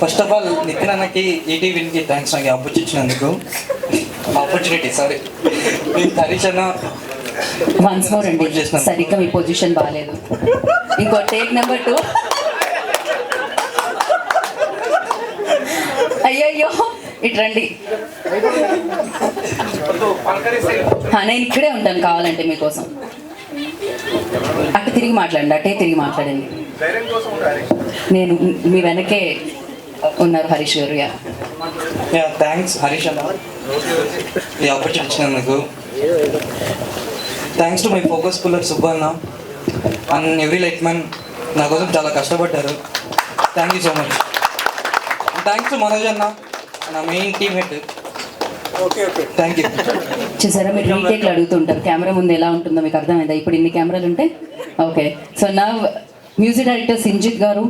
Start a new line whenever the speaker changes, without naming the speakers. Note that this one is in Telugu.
ఫస్ట్ ఆఫ్ ఆల్ నితిన్ అన్నకి ఈటీవీకి థ్యాంక్స్ నాకు ఆపర్చునిటీ ఇచ్చినందుకు. ఆపర్చునిటీ సారీ హరీష్ అన్న
వన్స్ మోర్ అండి. సరిగ్గా మీ పొజిషన్ బాగాలేదు ఇంకో టేక్ నెంబర్ టూ అయ్యయ్యో. ఇటు రండి. నేను ఇక్కడే ఉంటాను కావాలంటే మీకోసం. అటు తిరిగి మాట్లాడండి అటే తిరిగి మాట్లాడండి. నేను మీ వెనకే ఉన్నారు హరీష్ గారు
యా. థ్యాంక్స్ హరీష్ అన్న. ఈ ఆపర్చునిటీ ఇచ్చినందుకు thanks to my focus puller Subbanna and every light man. నా కోసం చాలా కష్టపడ్డారు. Thank you so much thanks to Manoj అన్న నా main team head thank you
చూసారా? మీరు రీటేక్లు అడుగుతుంటారు. కెమెరా ముందు ఎలా ఉంటుందో మీకు అర్థమైందా? ఇప్పుడు ఇన్ని కెమెరాలు ఉంటే? ఓకే. సో నా మ్యూజిక్ డైరెక్టర్ సింజిత్ గారు.